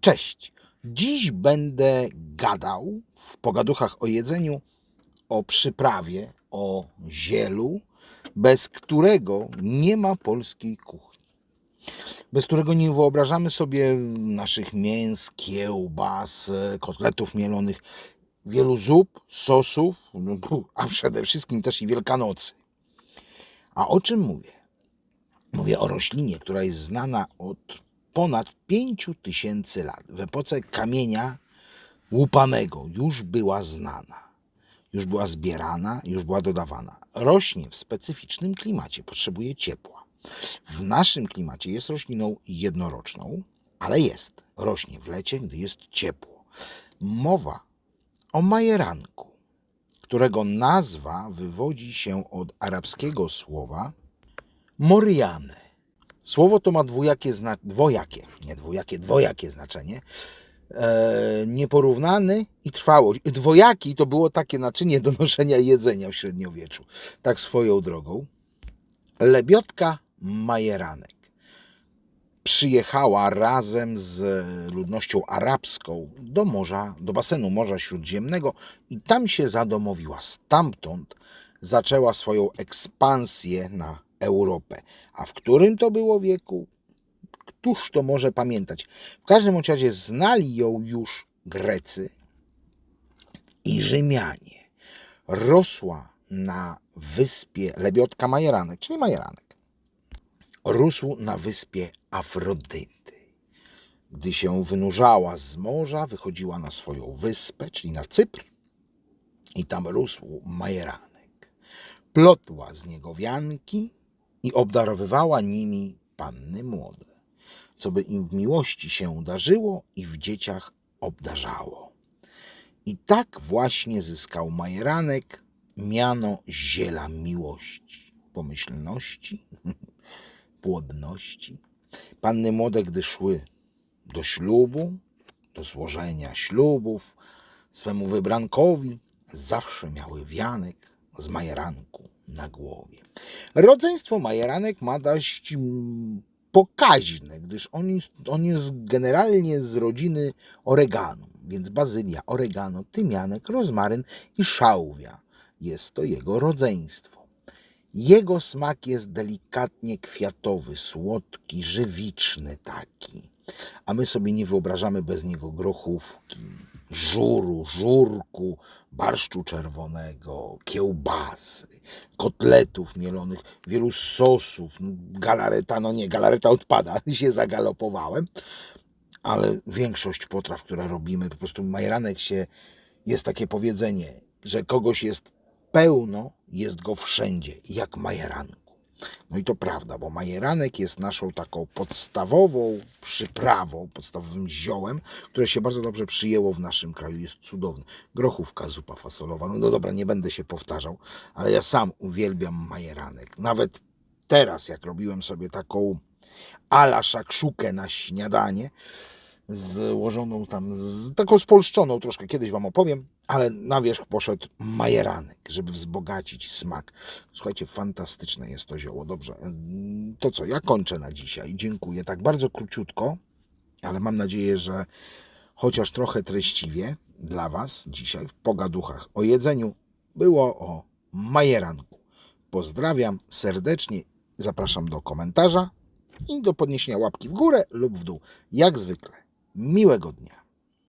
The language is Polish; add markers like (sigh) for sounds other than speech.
Cześć! Dziś będę gadał w pogaduchach o jedzeniu, o przyprawie, o zielu, bez którego nie ma polskiej kuchni. Bez którego nie wyobrażamy sobie naszych mięs, kiełbas, kotletów mielonych, wielu zup, sosów, no, a przede wszystkim też i Wielkanocy. A o czym mówię? Mówię o roślinie, która jest znana od ponad 5 tysięcy lat. W epoce kamienia łupanego już była znana, już była zbierana, już była dodawana. Rośnie w specyficznym klimacie, potrzebuje ciepła. W naszym klimacie jest rośliną jednoroczną, ale jest. Rośnie w lecie, gdy jest ciepło. Mowa o majeranku, którego nazwa wywodzi się od arabskiego słowa moriane. Słowo to ma dwojakie, zna- dwojakie, nie dwojakie, dwojakie znaczenie. E, nieporównany i trwałość. Dwojaki to było takie naczynie do noszenia jedzenia w średniowieczu. Tak swoją drogą. Lebiotka Majeranek przyjechała razem z ludnością arabską do morza, do basenu Morza Śródziemnego i tam się zadomowiła. Stamtąd zaczęła swoją ekspansję na Europę. A w którym to było wieku? Któż to może pamiętać? W każdym razie znali ją już Grecy i Rzymianie. Rosła na wyspie Lebiotka Majeranek, czyli Majeranek. Rósł na wyspie Afrodyty. Gdy się wynurzała z morza, wychodziła na swoją wyspę, czyli na Cypr, i tam rósł majeranek. Plotła z niego wianki i obdarowywała nimi panny młode, co by im w miłości się darzyło i w dzieciach obdarzało. I tak właśnie zyskał majeranek miano ziela miłości, pomyślności, (laughs) płodności. Panny młode, gdy szły do ślubu, do złożenia ślubów, swemu wybrankowi zawsze miały wianek z majeranku na głowie. Rodzeństwo majeranek ma dość mm, pokaźne, gdyż on jest, on jest generalnie z rodziny oregano, więc bazylia, oregano, tymianek, rozmaryn i szałwia. Jest to jego rodzeństwo. Jego smak jest delikatnie kwiatowy, słodki, żywiczny taki. A my sobie nie wyobrażamy bez niego grochówki, żuru, żurku, barszczu czerwonego, kiełbasy, kotletów mielonych, wielu sosów, galareta, no nie, galareta odpada, (laughs) się zagalopowałem, ale większość potraw, które robimy, po prostu majeranek się, jest takie powiedzenie, że kogoś jest pełno, jest go wszędzie, jak majeranku. No i to prawda, bo majeranek jest naszą taką podstawową przyprawą, podstawowym ziołem, które się bardzo dobrze przyjęło w naszym kraju. Jest cudowny. Grochówka, zupa fasolowa. No, no dobra, nie będę się powtarzał, ale ja sam uwielbiam majeranek. Nawet teraz, jak robiłem sobie taką ala szakszukę na śniadanie, złożoną tam, z, taką spolszczoną troszkę, kiedyś Wam opowiem, ale na wierzch poszedł majeranek, żeby wzbogacić smak. Słuchajcie, fantastyczne jest to zioło. Dobrze, to co, ja kończę na dzisiaj. Dziękuję. Tak bardzo króciutko, ale mam nadzieję, że chociaż trochę treściwie dla Was dzisiaj w pogaduchach o jedzeniu było o majeranku. Pozdrawiam serdecznie, zapraszam do komentarza i do podniesienia łapki w górę lub w dół. Jak zwykle. Miłego dnia.